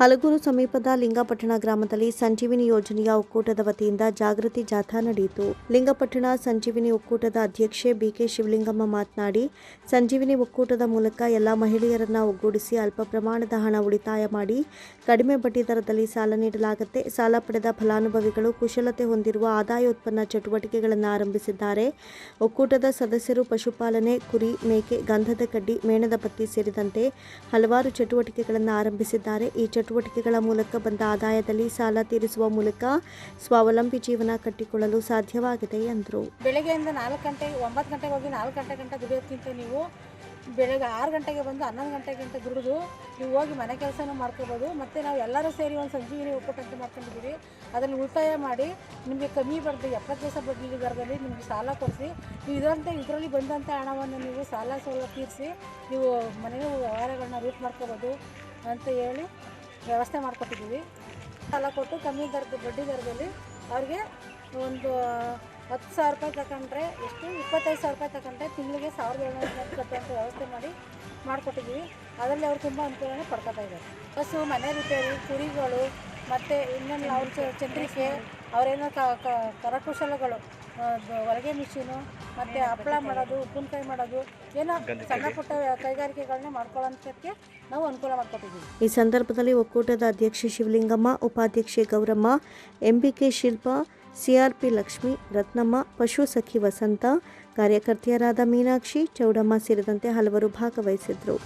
ಹಲಗೂರು ಸಮೀಪದ ಲಿಂಗಪಟ್ಟಣ ಗ್ರಾಮದಲ್ಲಿ ಸಂಜೀವಿನಿ ಯೋಜನೆಯ ಒಕ್ಕೂಟದ ವತಿಯಿಂದ ಜಾಗೃತಿ ಜಾಥಾ ನಡೆಯಿತು. ಲಿಂಗಪಟ್ಟಣ ಸಂಜೀವಿನಿ ಒಕ್ಕೂಟದ ಅಧ್ಯಕ್ಷೆ ಬಿಕೆ ಶಿವಲಿಂಗಮ್ಮ ಮಾತನಾಡಿ, ಸಂಜೀವಿನಿ ಒಕ್ಕೂಟದ ಮೂಲಕ ಎಲ್ಲ ಮಹಿಳೆಯರನ್ನ ಒಗ್ಗೂಡಿಸಿ ಅಲ್ಪ ಪ್ರಮಾಣದ ಹಣ ಉಳಿತಾಯ ಮಾಡಿ, ಕಡಿಮೆ ಬಡ್ಡಿ ದರದಲ್ಲಿ ಸಾಲ ನೀಡಲಾಗುತ್ತೆ. ಸಾಲ ಪಡೆದ ಫಲಾನುಭವಿಗಳು ಕುಶಲತೆ ಹೊಂದಿರುವ ಆದಾಯ ಉತ್ಪನ್ನ ಚಟುವಟಿಕೆಗಳನ್ನು ಆರಂಭಿಸಿದ್ದಾರೆ. ಒಕ್ಕೂಟದ ಸದಸ್ಯರು ಪಶುಪಾಲನೆ, ಕುರಿ, ಮೇಕೆ, ಗಂಧದ ಕಡ್ಡಿ, ಮೇಣದ ಬತ್ತಿ ಸೇರಿದಂತೆ ಹಲವಾರು ಚಟುವಟಿಕೆಗಳನ್ನು ಆರಂಭಿಸಿದ್ದಾರೆ. ಈ ಚಟುವಟಿಕೆಗಳ ಮೂಲಕ ಬಂದ ಆದಾಯದಲ್ಲಿ ಸಾಲ ತೀರಿಸುವ ಮೂಲಕ ಸ್ವಾವಲಂಬಿ ಜೀವನ ಕಟ್ಟಿಕೊಳ್ಳಲು ಸಾಧ್ಯವಾಗಿದೆ ಎಂದರು. ಬೆಳಗ್ಗೆಯಿಂದ ನಾಲ್ಕು ಗಂಟೆಗೆ ಒಂಬತ್ತು ಗಂಟೆಗೆ ಹೋಗಿ ನಾಲ್ಕು ಗಂಟೆ ಗಂಟೆ ದುಡಿಯೋದಕ್ಕಿಂತ ನೀವು ಬೆಳಗ್ಗೆ ಆರು ಗಂಟೆಗೆ ಬಂದು ಹನ್ನೊಂದು ಗಂಟೆಗಿಂತ ಗಂಟ ದುಡಿದು ನೀವು ಹೋಗಿ ಮನೆ ಕೆಲಸನೂ ಮಾಡ್ಕೋಬೋದು. ಮತ್ತು ನಾವು ಎಲ್ಲರೂ ಸೇರಿ ಒಂದು ಸಂಜೀವಿನಿ ಒಕ್ಕೂಟ ಮಾಡ್ಕೊಂಡಿದ್ದೀವಿ. ಅದರಲ್ಲಿ ಉಳಿತಾಯ ಮಾಡಿ ನಿಮಗೆ ಕಮ್ಮಿ ಬರ್ತದೆ ಎಪ್ಪತ್ತು ದಿವಸ ಬಡ್ಡಿ ದರದಲ್ಲಿ ನಿಮಗೆ ಸಾಲ ಕೊಡಿಸಿ, ನೀವು ಇದರಂತೆ, ಇದರಲ್ಲಿ ಬಂದಂಥ ಹಣವನ್ನು ನೀವು ಸಾಲ ಸೌಲಭ್ಯ ತೀರಿಸಿ ನೀವು ಮನೆಯ ವ್ಯವಹಾರಗಳನ್ನ ರೂಟ್ ಮಾಡ್ಕೋಬೋದು ಅಂತ ಹೇಳಿ ವ್ಯವಸ್ಥೆ ಮಾಡ್ಕೊಟ್ಟಿದ್ದೀವಿ. ಸಾಲ ಕೊಟ್ಟು ಕಮ್ಮಿ ದರದ ಬಡ್ಡಿ ದರದಲ್ಲಿ ಅವ್ರಿಗೆ ಒಂದು ಹತ್ತು ಸಾವಿರ ರೂಪಾಯಿ ತಗೊಂಡ್ರೆ ಎಷ್ಟು? ಇಪ್ಪತ್ತೈದು ಸಾವಿರ ರೂಪಾಯಿ ತಗೊಂಡ್ರೆ ತಿಂಗಳಿಗೆ ಸಾವಿರದ ಏಳ್ನೂರ ಕಟ್ಟುವಂಥ ವ್ಯವಸ್ಥೆ ಮಾಡಿ ಮಾಡಿಕೊಟ್ಟಿದ್ದೀವಿ. ಅದರಲ್ಲಿ ಅವ್ರು ತುಂಬ ಅನುಕೂಲನೇ ಪಡ್ಕೊತಾ ಇದ್ದಾರೆ. ಬಸ್ಸು, ಮನೆ ರಿಪೇರಿ, ಕುರಿಗಳು, ಮತ್ತು ಇನ್ನೊಂದು ಅವ್ರ ಚಂದ್ರಿಕೆ, ಅವರೇನೋ ಕರಕುಶಲಗಳು ಅದು ಹೊಲಿಗೆ ಮಿಷಿನು ಮತ್ತು ಹಪ್ಪಳ ಮಾಡೋದು ಉಪ್ಪಿನಕಾಯಿ ಮಾಡೋದು ಏನೋ ಸಣ್ಣ ಪುಟ್ಟ ಕೈಗಾರಿಕೆಗಳನ್ನ ಮಾಡ್ಕೊಳ್ಳೋಂಥಕ್ಕೆ ನಾವು ಅನುಕೂಲ ಮಾಡ್ಕೊಟ್ಟಿದ್ದೀವಿ. ಈ ಸಂದರ್ಭದಲ್ಲಿ ಒಕ್ಕೂಟದ ಅಧ್ಯಕ್ಷೆ ಶಿವಲಿಂಗಮ್ಮ ಉಪಾಧ್ಯಕ್ಷೆ ಗೌರಮ್ಮ ಎಂಬಿಕೆ ಶಿಲ್ಪ ಸಿಆರ್ಪಿ ಲಕ್ಷ್ಮಿ ರತ್ನಮ್ಮ ಪಶು ಸಖಿ ವಸಂತ ಕಾರ್ಯಕರ್ತೆಯರಾದ ಮೀನಾಕ್ಷಿ ಚೌಡಮ್ಮ ಸೇರಿದಂತೆ ಹಲವರು ಭಾಗವಹಿಸಿದ್ರು